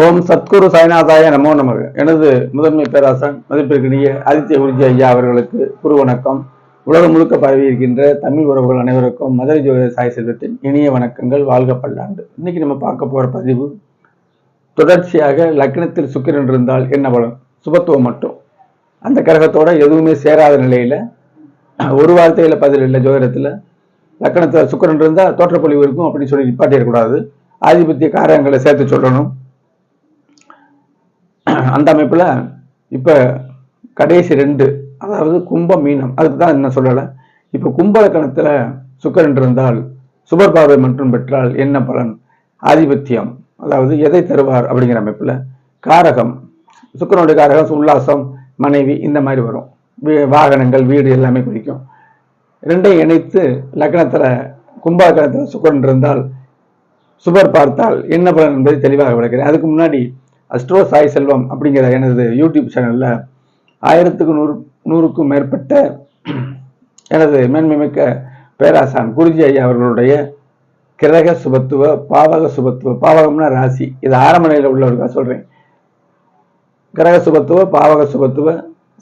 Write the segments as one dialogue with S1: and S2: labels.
S1: ஓம் சத்குரு சாய்நாதாய நமோ நமக. எனது முதன்மை பேராசன் மதிப்பிற்கினிய ஆதித்ய குருஜி ஐயா அவர்களுக்கு குரு வணக்கம் உலகம் முழுக்க பரவி இருக்கின்ற தமிழ் உறவுகள் அனைவருக்கும் மதுரை ஜோதிட சாய் செல்வத்தின் இனிய வணக்கங்கள் வாழ்க பல்லாண்டு. இன்னைக்கு நம்ம பார்க்க போகிற பதிவு தொடர்ச்சியாக லக்னத்தில் சுக்கிரன் இருந்தால் என்ன பலன்? சுபத்துவம் மட்டும். அந்த கிரகத்தோட எதுவுமே சேராத நிலையில் ஒரு வார்த்தையில் பதில் இல்லை ஜோதிடத்தில். லக்கணத்தில் சுக்கிரன் இருந்தால் தோற்றப்பொழிவு இருக்கும் அப்படின்னு சொல்லி நிப்பாட்டிடக்கூடாது ஆதிபத்திய காரங்களை சேர்த்து சொல்லணும். அந்த அமைப்பில் இப்போ கடைசி ரெண்டு அதாவது கும்பம் மீனம் அதுக்கு தான் என்ன சொல்லலை? இப்போ கும்பலக்கணத்தில் சுக்கரன் இருந்தால் சுபர் பார்வை மற்றும் பெற்றால் என்ன பலன்? ஆதிபத்தியம். அதாவது எதை தருவார் அப்படிங்கிற அமைப்பில்? காரகம். சுக்கிரனுடைய காரகம் உல்லாசம் மனைவி இந்த மாதிரி வரும். வீ- வாகனங்கள் வீடு எல்லாமே குறிக்கும். ரெண்டையும் இணைத்து லக்னத்தில் கும்பலக்கணத்தில் சுக்கரன் இருந்தால் சுபர் பார்த்தால் என்ன பலன் என்பதை தெளிவாக விளக்கிறேன். அதுக்கு முன்னாடி அஸ்ட்ரோ சாய் செல்வம் அப்படிங்கிற எனது யூடியூப் சேனலில் ஆயிரத்துக்கு நூறு நூறுக்கும் மேற்பட்ட எனது மேன்மைமிக்க பேராசான் குருஜி ஐயா அவர்களுடைய கிரக சுபத்துவ பாவக சுபத்துவ பாவகம்னா ராசி. இது ஆரம்ப நிலையில் உள்ளவருக்கா சொல்கிறேன் கிரக சுபத்துவ பாவக சுபத்துவ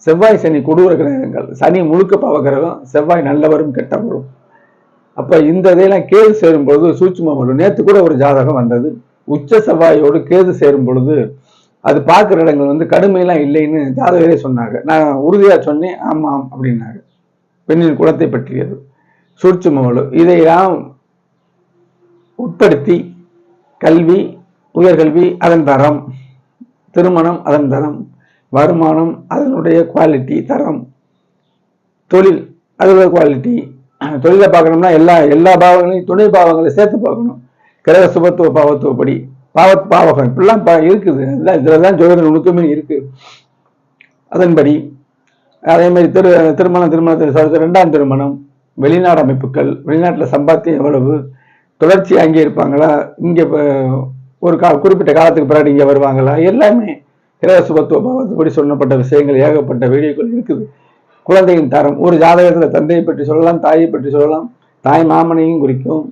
S1: செவ்வாய் சனி கொடூர கிரகங்கள். சனி முழுக்க பாவ கிரகம் செவ்வாய் நல்லவரும் கெட்டவரும். அப்போ இந்த இதெல்லாம் கேது சேரும் பொழுது சூட்சுமம் வரும் நேற்று கூட ஒரு ஜாதகம் வந்தது. உச்ச செவ்வாயோடு கேது சேரும் பொழுது அது பார்க்குற இடங்கள் வந்து கடுமையெல்லாம் இல்லைன்னு ஜாதகரே சொன்னாங்க. நான் உறுதியாக சொன்னேன் ஆமாம் அப்படின்னாங்க. பெண்ணின் குலத்தை பற்றியது. சூட்சும வலு இதையெல்லாம் உட்படுத்தி கல்வி உயர்கல்வி அதன் தரம். திருமணம் அதன் தரம். வருமானம் அதனுடைய குவாலிட்டி தரம். தொழில் அதோட குவாலிட்டி தொழிலை பார்க்கணும்னா எல்லா எல்லா பாவங்களையும் துணை பாவங்களை சேர்த்து பார்க்கணும். கிரக சுபத்துவ பாவத்துவப்படி. பாவத் பாவகம். இப்படிலாம் இருக்குது. அதுதான் இதில் தான் ஜோதிட நுணுக்கமே இருக்கு. அதன்படி அதே மாதிரி திரு திருமணம் திருமணத்தில் சொல்றது ரெண்டாம் திருமணம் வெளிநாடு அமைப்புகள் வெளிநாட்டில் சம்பாத்தியம் எவ்வளவு தொடர்ச்சி அங்கே இருப்பாங்களா இங்கே ஒரு கா குறிப்பிட்ட காலத்துக்கு பிறகு இங்கே வருவாங்களா எல்லாமே கிரக சுபத்துவ பாவத்துப்படி சொல்லப்பட்ட விஷயங்கள் ஏகப்பட்ட வீடியோக்கள் இருக்குது. குழந்தையின் தரம். ஒரு ஜாதகத்தில் தந்தையை பற்றி சொல்லலாம் தாயை பற்றி சொல்லலாம். தாய் மாமனையும் குறிக்கும்.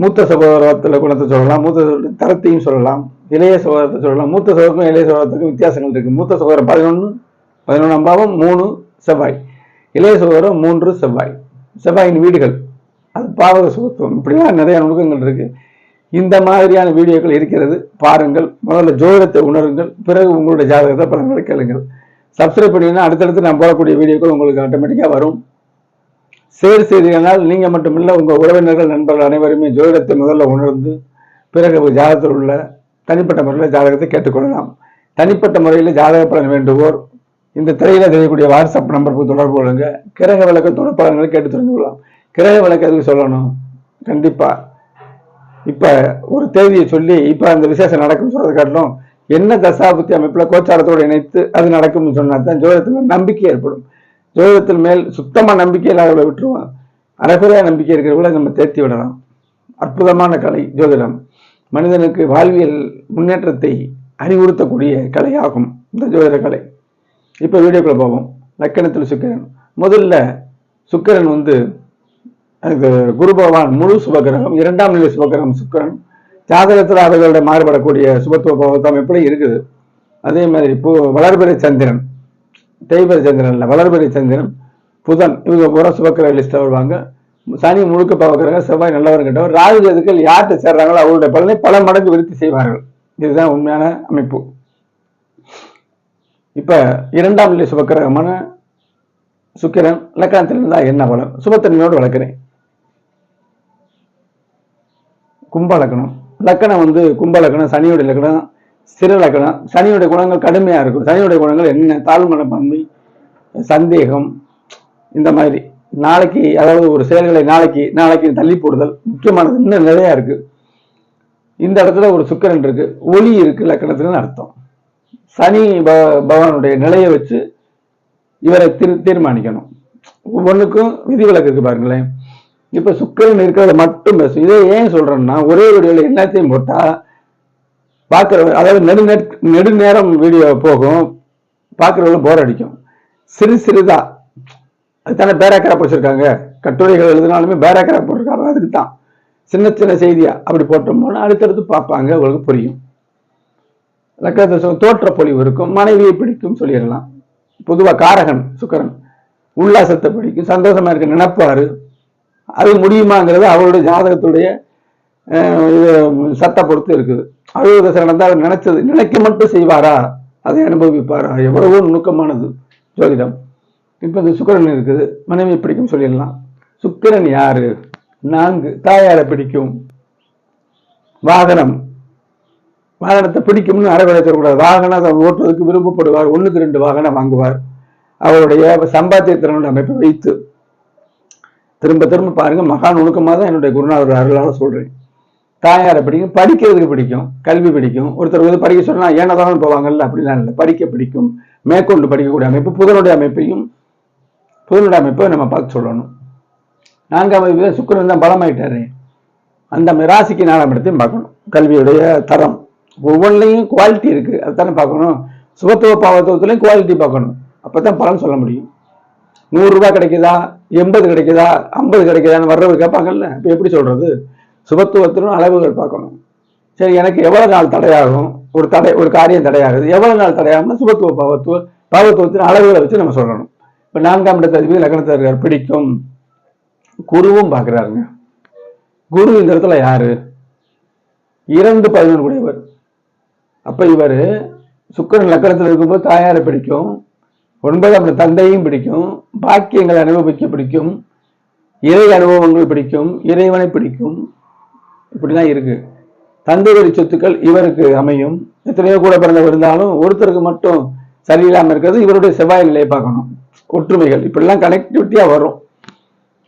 S1: மூத்த சகோதரத்தில் குணத்தை சொல்லலாம் மூத்த தரத்தையும் சொல்லலாம் இளைய சகோதரத்தை சொல்லலாம் மூத்த சகோதரருக்கும் இளைய சகோதரத்துக்கும் வித்தியாசங்கள் இருக்கு. மூத்த சகோதரம் பதினொன்று பதினொன்றாம் பாவம் மூணு செவ்வாய். இளைய சகோதரம் மூன்று செவ்வாய். செவ்வாயின் வீடுகள் அது பாவக சுகத்துவம். இப்படிலாம் நிறைய நுணுக்கங்கள் இருக்கு. இந்த மாதிரியான வீடியோக்கள் இருக்கிறது பாருங்கள். முதல்ல ஜோதிடத்தை உணருங்கள். பிறகு உங்களுடைய ஜாதகத்தை பலன்களை கேளுங்கள். சப்ஸ்கிரைப் பண்ணீங்கன்னா அடுத்தடுத்து நான் போடக்கூடிய வீடியோக்கள் உங்களுக்கு ஆட்டோமேட்டிக்காக வரும். சேர் செய்தீங்கனால் நீங்க மட்டுமில்ல உங்க உறவினர்கள் நண்பர்கள் அனைவருமே ஜோதிடத்தை முதல்ல உணர்ந்து பிறகு ஜாதகத்தில் உள்ள தனிப்பட்ட முறையில் ஜாதகத்தை கேட்டுக்கொள்ளலாம். தனிப்பட்ட முறையில் ஜாதக பலன் வேண்டுவோர் இந்த திரையில தெரியக்கூடிய வாட்ஸ்அப் நம்பருக்கு தொடர்பு கொள்ளுங்க. கிரக விளக்க தொடர்பாளர்களை கேட்டு தெரிந்து கொள்ளலாம். கிரக விளக்கு எதுக்கு சொல்லணும்? கண்டிப்பா. இப்ப ஒரு தேதியை சொல்லி இப்ப அந்த விசேஷம் நடக்கும்னு சொல்றது காட்டிலும் என்ன தசாபுத்தி அமைப்புல கோச்சாரத்தோடு இணைத்து அது நடக்கும்னு சொன்னா தான் ஜோதிடத்தில் நம்பிக்கை ஏற்படும். ஜோதிடத்தில் மேல் சுத்தமா நம்பிக்கை இல்லாதவர்களை விட்டுருவோம் அறகுறையா நம்பிக்கை இருக்கிறவங்களை நம்ம தேர்த்தி விடலாம். அற்புதமான கலை ஜோதிடம். மனிதனுக்கு வாழ்வியல் முன்னேற்றத்தை அறிவுறுத்தக்கூடிய கலையாகும் இந்த ஜோதிட கலை. இப்போ வீடியோக்குள்ள போவோம். லக்கணத்தில் சுக்கிரன். முதல்ல சுக்கிரன் வந்து அது குரு பகவான் முழு சுபகிரகம் இரண்டாம் நிலை சுபகிரகம் சுக்கிரன். ஜாதகத்தில் அவைகளோட மாறுபடக்கூடிய சுபத்துவ பகவத்தம் எப்படி இருக்குது. அதே மாதிரி இப்போ வளர்பிறை சந்திரன். தேய்பிறை சந்திரன் இல்லை வளர்பிறை சந்திரன் புதன் இவங்க பூரா சுபக்கிரக லிஸ்ட்டில் வருவாங்க. சனி முழுக்க பார்க்குறாங்க செவ்வாய் நல்லவர் கிட்டவர். ராகு கேதுக்கள் யார்கிட்ட சேர்றாங்களோ அவருடைய பலனை பல மடங்கு விருத்தி செய்வார்கள். இதுதான் உண்மையான அமைப்பு. இப்ப இரண்டாம் நிலை சுபக்கிரகமான சுக்கிரன் இலக்கணத்தில் இருந்தா என்ன பலம் சுபத்தன்மையோடு வளர்க்கிறேன். கும்ப லக்கணம் லக்கணம் வந்து கும்ப லக்கணம் சனியோட லக்கணம் சிறு லக்கணம் சனியுடைய குணங்கள் கடுமையாக இருக்கும். சனியுடைய குணங்கள் என்ன? தாழ்வு மனப்பான்மை சந்தேகம் இந்த மாதிரி. நாளைக்கு அதாவது ஒரு செயல்களை நாளைக்கு நாளைக்கு தள்ளி போடுதல் முக்கியமானது இன்னும் நிறையா இருக்கு. இந்த இடத்துல ஒரு சுக்கரன் இருக்கு. ஒளி இருக்கு லக்கணத்துலன்னு அர்த்தம். சனி ப- பகவானுடைய நிலையை வச்சு இவரை தீர் தீர்மானிக்கணும். ஒவ்வொன்றுக்கும் விதிவிலக்கு இருக்கு பாருங்களேன். இப்ப சுக்கிரன் இருக்கிறத மட்டும் பேசும். இதை ஏன் சொல்றேன்னா ஒரே வீடியோல எல்லாத்தையும் போட்டா பார்க்குறவங்க அதாவது நெடு நெடுநேரம் வீடியோ போகும் பார்க்குறவங்களும் போர் அடிக்கும். சிறு சிறுதாக அதுதானே பேராக்கிராப் வச்சுருக்காங்க கட்டுரைகள் எழுதினாலுமே பேராக்கிராப் போட்டிருக்காங்க. அதுக்கு தான் சின்ன சின்ன செய்தியாக அப்படி போட்டோம்னா அடுத்தடுத்து பார்ப்பாங்க உங்களுக்கு புரியும். லக்கணத்தில் தோற்ற பொலிவு இருக்கும் மனைவியை பிடிக்கும் சொல்லிடலாம். பொதுவாக காரகன் சுக்கரன் உல்லாசத்தை பிடிக்கும் சந்தோஷமா இருக்க நினைப்பாரு. அது முடியுமாங்கிறது அவருடைய ஜாதகத்துடைய சத்தை பொறுத்து இருக்குது. அழுவத நடந்தால் அவர் நினைச்சது நினைக்க மட்டும் செய்வாரா? அதை அனுபவிப்பாரா? எவ்வளவோ நுணுக்கமானது ஜோதிடம். இப்போ இந்த சுக்கரன் இருக்குது. மனைவி பிடிக்கும் சொல்லிடலாம். சுக்கிரன் யாரு? நான்கு. தாயாரை பிடிக்கும். வாகனம். வாகனத்தை பிடிக்கும்னு அறவடை சொல்லக்கூடாது. வாகனம் ஓட்டுவதற்கு விரும்பப்படுவார் ஒன்றுக்கு ரெண்டு வாகனம் வாங்குவார். அவருடைய சம்பாத்தியத்திறனோட அமைப்பை வைத்து. திரும்ப திரும்ப பாருங்க. மகா நுணுக்கமாக தான் என்னுடைய குருநாதர் அருளாக சொல்றேன். தாயாரை பிடிக்கும் படிக்கிறதுக்கு பிடிக்கும் கல்வி பிடிக்கும். ஒருத்தர் வந்து படிக்க சொன்னா ஏனதாலும் போவாங்கல்ல அப்படிலாம் இல்லை. படிக்க பிடிக்கும். மேற்கொண்டு படிக்கக்கூடிய அமைப்பு புதனுடைய அமைப்பையும் புதனுடைய அமைப்பை நம்ம பார்த்து சொல்லணும். நான்காம் அமைப்பு சுக்கரன் தான் பலமாயிட்டாரு. அந்த ராசிக்கு நாலாம் இடத்தையும் பார்க்கணும். கல்வியுடைய தரம். ஒவ்வொன்றிலையும் குவாலிட்டி இருக்கு. அதுதானே பார்க்கணும். சுகத்துவ பாவத்துவத்துலையும் குவாலிட்டி பார்க்கணும். அப்பதான் பலன் சொல்ல முடியும். நூறுரூவா கிடைக்குதா? எண்பது கிடைக்குதா? ஐம்பது கிடைக்குதான்னு வர்றவர் கேட்பாங்கல்ல. இப்போ எப்படி சொல்றது? சுபத்துவத்திலும் அளவுகள் பார்க்கணும். சரி எனக்கு எவ்வளவு நாள் தடையாகும்? ஒரு தடை ஒரு காரியம் தடையாகுது. எவ்வளவு நாள் தடையாகும்னா சுபத்துவ பாவத்துவ பாவத்துவத்தின் அளவுகளை வச்சு நம்ம சொல்லணும். இப்போ நான்காம் இடத்த அதிபதி லக்னத்தில் இருக்கார் பிடிக்கும். குருவும் பார்க்குறாருங்க. குரு இந்த இடத்துல யாரு? இரண்டு பதினொன்று கூடியவர் அப்ப இவர் சுக்கரன் லக்கணத்தில் இருக்கும்போது தாயாரை பிடிக்கும். ஒன்பதாம் தந்தையும் பிடிக்கும். பாக்கியங்களை அனுபவிக்க பிடிக்கும். இறை அனுபவங்கள் பிடிக்கும். இறைவனை பிடிக்கும். இப்படிதான் இருக்கு. தந்தை வரி சொத்துக்கள் இவருக்கு அமையும். எத்தனையோ கூட பிறந்தவர் இருந்தாலும் ஒருத்தருக்கு மட்டும் சரியில்லாமல் இருக்கிறது இவருடைய செவ்வாய் நிலையை பார்க்கணும். ஒற்றுமைகள். இப்படிலாம் கனெக்டிவிட்டியா வரும்.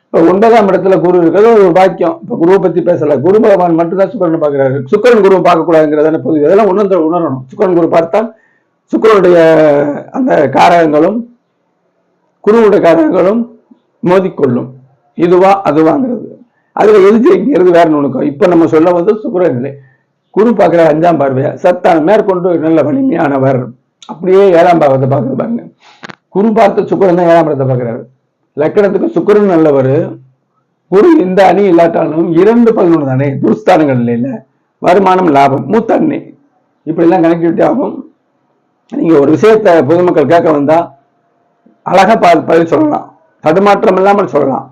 S1: இப்போ ஒன்பதாம் இடத்துல குரு இருக்கிறது ஒரு பாக்கியம். இப்போ குருவை பத்தி பேசல. குரு பகவான் மட்டும்தான் சுக்கரன் பார்க்குறாரு. சுக்கரன் குருவை பார்க்கக்கூடாதுங்கிறதான பொது இதெல்லாம் உணர்ந்து உணரணும். சுக்கரன் குரு பார்த்தால் சுக்கரனுடைய அந்த காரகங்களும் குருவுடைய காரகங்களும் மோதிக்கொள்ளும். இதுவா அதுவாங்கிறது. அதுல எது ஜெயிக்கிறது வேற நுணுக்கம் இப்ப நம்ம சொல்ல வந்து சுக்கரநிலை குரு பார்க்குற அஞ்சாம் பார்வையா? சத்தான மேற்கொண்டு நல்ல வலிமையானவர். அப்படியே ஏழாம் பாவத்தை பார்க்குறது பாருங்க. குரு பார்த்து சுக்கரன் தான் ஏழாம் படத்தை பார்க்குறாரு. லக்கணத்துக்கு சுக்கரன் நல்லவர். குரு இந்த அணி இல்லாட்டாலும் இரண்டு பதினொன்று தானே? துருஸ்தானங்கள் இல்லைல்ல. வருமானம் லாபம் மூத்த அணி. இப்படிலாம் கனெக்டிவிட்டி ஆகும். நீங்க ஒரு விஷயத்த பொதுமக்கள் கேட்க வந்தா அழகா பதில் சொல்லலாம். தடுமாற்றம் இல்லாமல் சொல்லலாம்.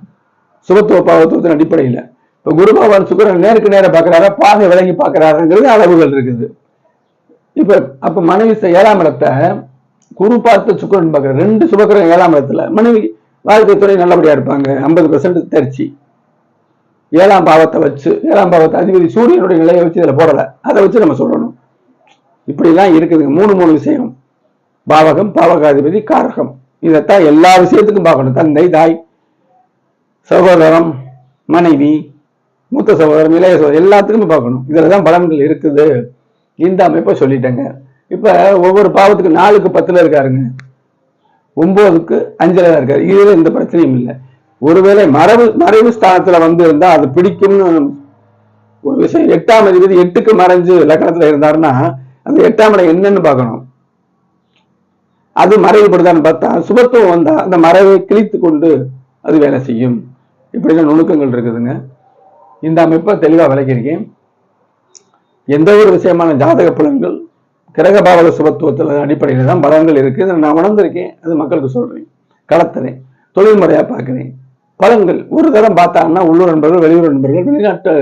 S1: சுகத்துவ பாவத்துவத்தின் அடிப்படையில். இப்போ குரு பகவான் சுக்கரன் நேருக்கு நேரம் பார்க்கிறாரா? பாகை விளங்கி பார்க்கிறாருங்கிறது அளவுகள் இருக்குது. இப்ப அப்ப மனைவி ஏழாம் இடத்தை குரு பார்த்து சுக்கரன் பார்க்கிற ரெண்டு சுபக்கரன் ஏழாம் இடத்துல. மனைவி வாழ்க்கை துறை நல்லபடியா இருப்பாங்க. ஐம்பது பெர்சன்ட் தெரிச்சு. ஏழாம் பாவத்தை வச்சு ஏழாம் பாவத்தை அதிபதி சூரியனுடைய நிலையை வச்சு இதில் போடலை. அதை வச்சு நம்ம சொல்லணும். இப்படிலாம் இருக்குதுங்க. மூணு மூணு விஷயம். பாவகம் பாவகாதிபதி காரகம். இதைத்தான் எல்லா விஷயத்துக்கும் பார்க்கணும். தந்தை தாய் சகோதரம் மனைவி மூத்த சகோதரம் இளைய சகோதரம் எல்லாத்துக்குமே பார்க்கணும். இதில் தான் பலன்கள் இருக்குது. இந்த அமைப்பை சொல்லிட்டேங்க. இப்போ ஒவ்வொரு பாவத்துக்கு நாலுக்கு பத்தில் இருக்காருங்க. ஒம்போதுக்கு அஞ்சில் தான் இருக்காரு. இதுல எந்த பிரச்சனையும் இல்லை. ஒருவேளை மரபு மறைவு ஸ்தானத்தில் வந்து இருந்தால் அது பிடிக்கும்னு ஒரு விஷயம். எட்டாம் அதிபதி எட்டுக்கு மறைஞ்சு லக்கணத்தில் இருந்தாருன்னா அந்த எட்டாம் இடம் என்னன்னு பார்க்கணும். அது மறைவுபடுதான்னு பார்த்தா சுபத்துவம் வந்தால் அந்த மறைவை கிழித்து கொண்டு அது வேலை செய்யும். இப்படிதான் நுணுக்கங்கள் இருக்குதுங்க. இந்த அமைப்பை தெளிவா விளக்கியிருக்கேன். எந்த ஒரு விஷயமான ஜாதக பலன்கள் கிரகபாவக சுபத்துவத்தில் அடிப்படையில் தான் பலன்கள் இருக்குது நான் உணர்ந்திருக்கேன். அது மக்களுக்கு சொல்றேன். கலத்துறேன். தொழில் முறையாக பார்க்குறேன். பலன்கள் ஒரு தரம் பார்த்தாங்கன்னா உள்ளூர் நண்பர்கள் வெளியூர் நண்பர்கள் வெளிநாட்டு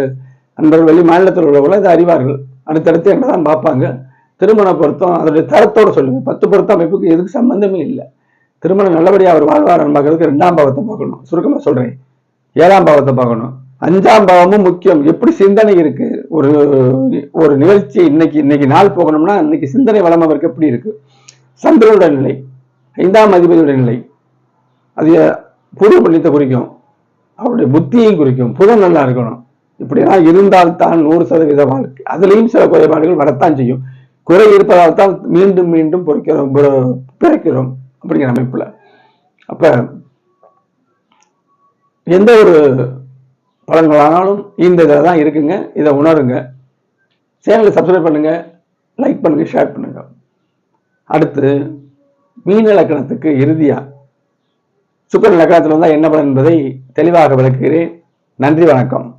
S1: நண்பர்கள் வெளி மாநிலத்தில் உள்ளவர்கள் இதை அறிவார்கள். அடுத்தடுத்து எங்களை தான் பார்ப்பாங்க. திருமண பொருத்தம் அதோடைய தரத்தோடு சொல்லுங்கள் பத்து பொருத்தம் அமைப்புக்கு எதுக்கு சம்பந்தமே இல்லை. திருமணம் நல்லபடியாக அவர் வாழ்வார் பார்க்கறதுக்கு ரெண்டாம் பாவத்தை பார்க்கணும். சுருக்கமாக சொல்கிறேன் ஏழாம் பாவத்தை பார்க்கணும். அஞ்சாம் பாவமும் முக்கியம். எப்படி சிந்தனை இருக்கு? ஒரு ஒரு நிகழ்ச்சி இன்னைக்கு இன்னைக்கு நாள் போகணும்னா இன்னைக்கு சிந்தனை வளம் அவருக்கு எப்படி இருக்கு? சந்திரனுடைய நிலை ஐந்தாம் அதிபதியுடைய நிலை அது புது புண்ணியத்தை குறிக்கும். அவருடைய புத்தியையும் குறிக்கும். புதன் நல்லா இருக்கணும். இப்படிலாம் இருந்தால்தான் நூறு சதவீத வாழ்க்கை. அதுலேயும் சில குறைபாடுகள் வரத்தான் செய்யும். குறை இருப்பதால் தான் மீண்டும் மீண்டும் பொறிக்கிறோம் பிறக்கிறோம் அப்படிங்கிற அமைப்புல. அப்ப எந்த ஒரு பலன்களானாலும் இந்த இதில் தான் இருக்குங்க. இதை உணருங்க. சேனலை சப்ஸ்கிரைப் பண்ணுங்கள் லைக் பண்ணுங்கள் ஷேர் பண்ணுங்கள் அடுத்து மீன லக்கணத்துக்கு இறுதியாக சுக்கர லக்கணத்தில் வந்தால் என்ன பலன் என்பதை தெளிவாக விளக்குகிறேன். நன்றி வணக்கம்.